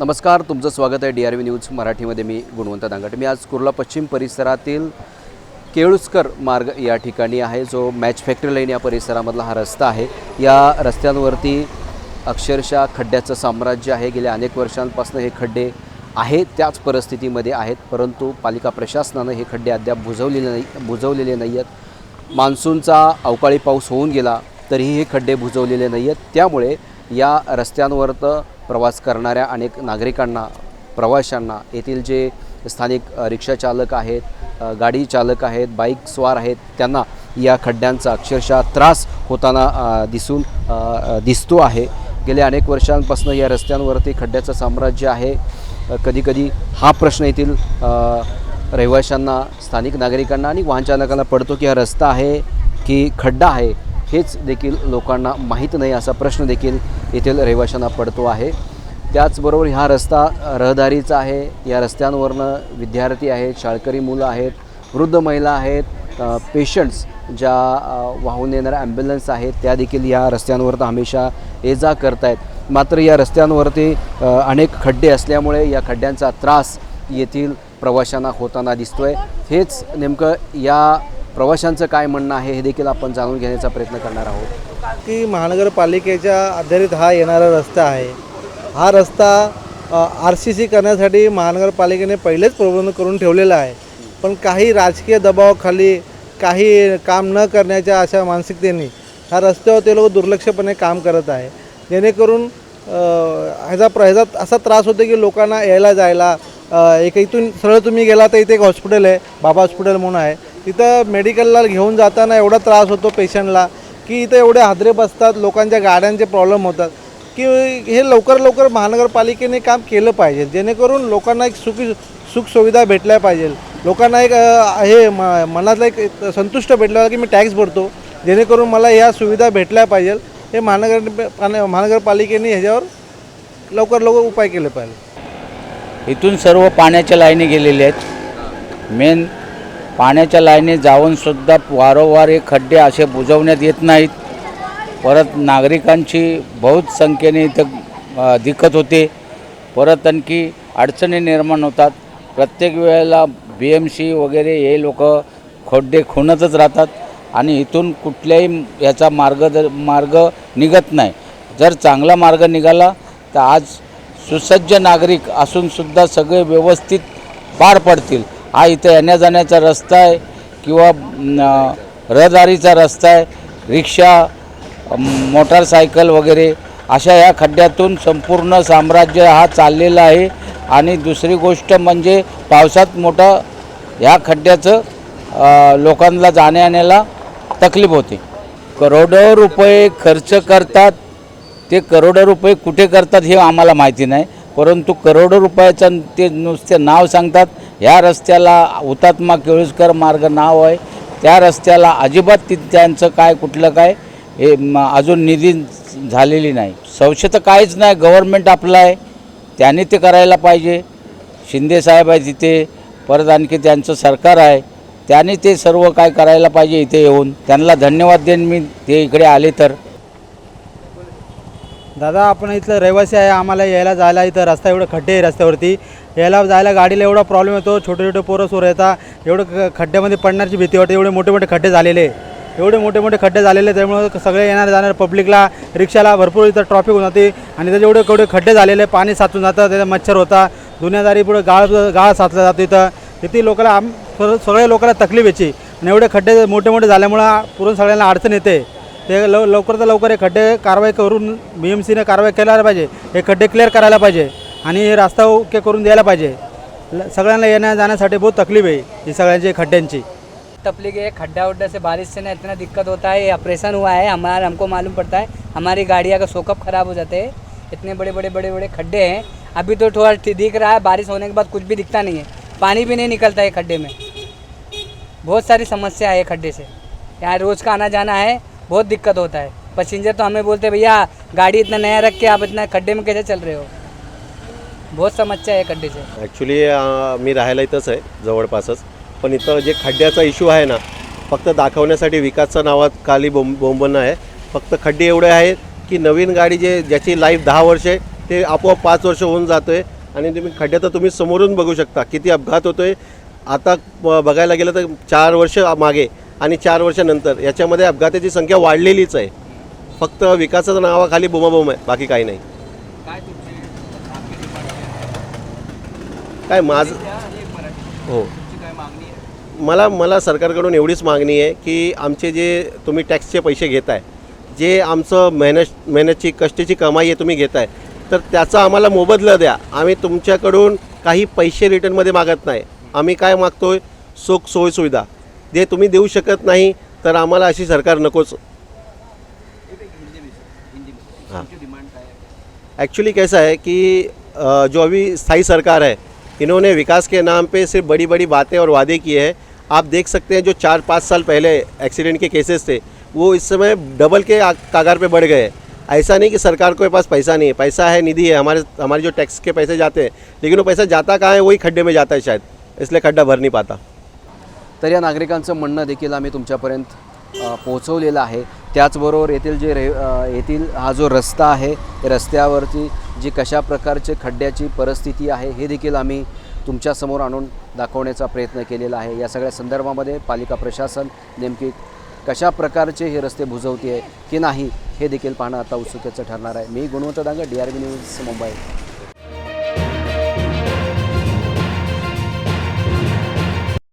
नमस्कार तुमचं स्वागत आहे डी आर व्ही न्यूज मराठीमध्ये. मी गुणवंत दांगट. मी आज कुर्ला पश्चिम परिसरातील केळुसकर मार्ग या ठिकाणी आहे जो मॅच फॅक्टरी लाईन या परिसरामधला हा रस्ता आहे. या रस्त्यांवरती अक्षरशः खड्ड्याचं साम्राज्य आहे. गेल्या अनेक वर्षांपासून हे खड्डे आहेत त्याच परिस्थितीमध्ये आहेत. परंतु पालिका प्रशासनानं हे खड्डे अद्याप बुजवलेले नाही बुजवलेले नाही आहेत मान्सूनचा अवकाळी पाऊस होऊन गेला तरीही हे खड्डे बुजवलेले नाही आहेत त्यामुळे या रस्त्यांवरतं प्रवास करणाऱ्या अनेक नागरिकांना प्रवाशांना येथील जे स्थानिक रिक्षाचालक आहेत गाडी चालक आहेत बाईक स्वार आहेत त्यांना या खड्ड्यांचा अक्षरशः त्रास होताना दिसून दिसतो आहे. गेल्या अनेक वर्षांपासून या रस्त्यांवरती खड्ड्याचं साम्राज्य आहे. कधीकधी हा प्रश्न येथील रहिवाशांना स्थानिक नागरिकांना आणि वाहनचालकांना पडतो की हा रस्ता आहे की खड्डा आहे हेच देखील लोकांना माहीत नाही असा प्रश्न देखील येथील रहिवाशांना पडतो आहे. त्याचबरोबर हा रस्ता रहदारीचा आहे. या रस्त्यांवरनं विद्यार्थी आहेत शाळकरी मुलं आहेत वृद्ध महिला आहेत पेशंट्स ज्या वाहून येणाऱ्या ॲम्ब्युलन्स आहेत त्या देखील या रस्त्यांवरनं हमेशा ये जा करतायत. मात्र या रस्त्यांवरती अनेक खड्डे असल्यामुळे या खड्ड्यांचा त्रास येथील प्रवाशांना होताना दिसतो आहे हेच नेमकं या प्रवाशांचं काय म्हणणं आहे हे देखील आपण जाणून घेण्याचा प्रयत्न करणार आहोत. की महानगरपालिकेच्या आधारित हा येणारा रस्ता आहे. हा रस्ता आर सी सी करण्यासाठी महानगरपालिकेने पहिलेच प्रबंध करून ठेवलेला आहे. पण काही राजकीय दबावाखाली काही काम न करण्याच्या अशा मानसिकतेने हा रस्त्यावर ते लोक दुर्लक्षपणे काम करत आहे. जेणेकरून ह्याचा प्र ह्याचा असा त्रास होतो की लोकांना यायला जायला एक इथून सरळ तुम्ही गेला तर इथे एक हॉस्पिटल आहे बाबा हॉस्पिटल म्हणून आहे. तिथं मेडिकलला घेऊन जाताना एवढा त्रास होतो पेशंटला की इथं एवढे हादरे बसतात लोकांच्या गाड्यांचे प्रॉब्लेम होतात. की हे लवकर लवकर महानगरपालिकेने काम केलं पाहिजे जेणेकरून लोकांना एक सुखी सुखसुविधा भेटल्या पाहिजे. लोकांना एक हे म मनातला एक संतुष्ट भेटलं की मी टॅक्स भरतो जेणेकरून मला ह्या सुविधा भेटल्या पाहिजे. हे महानगर महानगरपालिकेने ह्याच्यावर लवकर लवकर उपाय केले पाहिजे. इथून सर्व पाण्याच्या लाईनी गेलेले आहेत. मेन पाण्याच्या लाईनी जाऊनसुद्धा वारंवार हे खड्डे असे बुजवण्यात येत नाहीत. परत नागरिकांची बहुत संख्येने इथं दिक्कत होते. परत आणखी अडचणी निर्माण होतात. प्रत्येक वेळेला बी एम सी वगैरे हे लोक खड्डे खुणतच राहतात आणि इथून कुठल्याही याचा मार्ग जर मार्ग निघत नाही. जर चांगला मार्ग निघाला तर आज सुसज्ज नागरिक असूनसुद्धा सगळे व्यवस्थित पार पडतील. हा इथं येण्या जाण्याचा रस्ता आहे किंवा रहदारीचा रस्ता आहे. रिक्षा मोटारसायकल वगैरे अशा या खड्ड्यातून संपूर्ण साम्राज्य हा चाललेला आहे. आणि दुसरी गोष्ट म्हणजे पावसात मोठं ह्या खड्ड्याचं लोकांना जाण्यायेण्याला तकलीफ होते. करोडो रुपये खर्च करतात. ते करोडो रुपये कुठे करतात हे आम्हाला माहिती नाही परंतु करोडो रुपयाचं ते नुसते नाव सांगतात ह्या रस्त्याला हुतात्मा केळुसकर मार्ग नाव आहे त्या रस्त्याला अजिबात ति त्यांचं काय कुठलं काय हे अजून निधी झालेली नाही. संशय तर काहीच नाही गव्हर्नमेंट आपलं आहे त्याने ते करायला पाहिजे. शिंदे साहेब आहे तिथे परत आणखी त्यांचं सरकार आहे त्यांनी ते सर्व काय करायला पाहिजे इथे येऊन त्यांना धन्यवाद देईन मी ते इकडे आले तर. दादा आपण इथलं रहिवासी आहे आम्हाला यायला जायला इथं रस्ता एवढं खड्डे आहे रस्त्यावरती. यायला जायला गाडीला एवढा प्रॉब्लेम येतो छोटे छोटे पोरं सोर येतात एवढं ख- खड्ड्यामध्ये पडण्याची भीती वाटते एवढे मोठे मोठे खड्डे झालेले आहे. एवढे मोठे मोठे खड्डे झालेले त्यामुळे सगळे येणार जाणार पब्लिकला रिक्षाला भरपूर इथं ट्रॉफिक होऊन जाते. आणि त्याचे एवढे केवढे खड्डे झालेले आहे, पाणी साचून जातं त्याचा मच्छर होता. दुनियादारी पुढे गाळ गाळ साचला जातो इथं. तिथे लोकांना आम सगळ्या लोकांना तकलीफ याची आणि एवढे खड्डे मोठे मोठे झाल्यामुळं पुरून सगळ्यांना अडचण येते. ते लव लवकर तर लवकर हे खड्डे कारवाई करून बी एम सीने कारवाई करायला पाहिजे. हे खड्डे क्लिअर करायला पाहिजे आणि हे रास्ता ओके करून द्यायला पाहिजे. ल- सगळ्यांना येण्या जाण्यासाठी बहुत तकलीफ आहे ही सगळ्यांची खड्ड्यांची. तकलीफ आहे है खड्डा उड्डा से बारिश से ना इतना दिक्कत होता है ऑपरेशन हुआ है हमारा हमको मालूम पड़ता है हमारी गाड़ियाँ का सोकअप खराब हो जाते हैं इतने बड़े बड़े बड़े बड़े खड्डे हैं अभी तो थोड़ा दिख रहा है बारिश होने के बाद कुछ भी दिखता नहीं है पानी भी नहीं निकलता है खड्डे में। बहुत सारी समस्या है खड्डे से यहाँ रोज़ का आना जाना है बहुत दिक्कत होता है। पैसेंजर तो हमें बोलते हैं, भैया गाड़ी इतना नया रख के आप इतना खड्डे में कैसे चल रहे हो? बहुत समस्या है खड्डे से। ॲक्च्युली मी राहायला इथंच आहे जवळपासच. पण इथं जे खड्ड्याचा इश्यू आहे ना फक्त दाखवण्यासाठी विकासच्या नावात खाली बोंब बोंबणं आहे. फक्त खड्डे एवढे आहेत की नवीन गाडी जे ज्याची लाईफ दहा वर्ष आहे ते आपोआप पाच वर्ष होऊन जातो आहे आणि तुम्ही खड्ड्यात तुम्ही समोरून बघू शकता किती अपघात होतो आहे आता ब- बघायला गेलं तर चार वर्ष मागे. आणि चार वर्षानंतर. याच्यामध्ये अपघाताची संख्या वाढलेलीच आहे. फक्त विकासाच्या नावाखाली बुमाबुम आहे बाकी काही नाही. काय माझं हो. मला मला सरकारकडून एवढीच मागणी आहे की आमचे जे तुम्ही टॅक्सचे पैसे घेताय जे आमचं मेहनत मेहनतची कष्टाची कमाई आहे तुम्ही घेताय तर त्याचा आम्हाला मोबदला द्या. आम्ही तुमच्याकडून काही पैसे रिटर्नमध्ये मागत नाही. आम्ही काय मागतोय? सुख सोयीसुविधा. जे तुम्ही देऊ शकत नाही, तर आम्हाला अशी सरकार नकोच. हाँ. एक्चुअली कैसा है कि जो अभी स्थायी सरकार है, इन्होंने विकास के नाम पे सिर्फ़ बड़ी बड़ी बातें और वादे किए हैं। आप देख सकते हैं जो चार पाँच साल पहले एक्सीडेंट के केसेस थे, वो इस समय डबल के कागार पे बढ़ गए ऐसा नहीं कि सरकार के पास पैसा नहीं है, पैसा है, निधि है, हमारे हमारे जो टैक्स के पैसे जाते हैं, लेकिन वो पैसा जाता कहाँ है, वही खड्डे में जाता है शायद, इसलिए खड्डा भर नहीं पाता। तर या नागरिकांचं म्हणणं देखील आम्ही तुमच्यापर्यंत पोहोचवलेलं आहे. त्याचबरोबर येथील जे रे येथील हा जो रस्ता आहे रस्त्यावरती जी कशा प्रकारचे खड्ड्याची परिस्थिती आहे हे देखील आम्ही तुमच्यासमोर आणून दाखवण्याचा प्रयत्न केलेला आहे. या सगळ्या संदर्भामध्ये पालिका प्रशासन नेमकी कशा प्रकारचे हे रस्ते भुजवते आहे की नाही हे देखील पाहणं आता उत्सुकतेचं ठरणार आहे. मी Gunwant Danga D R B news Mumbai.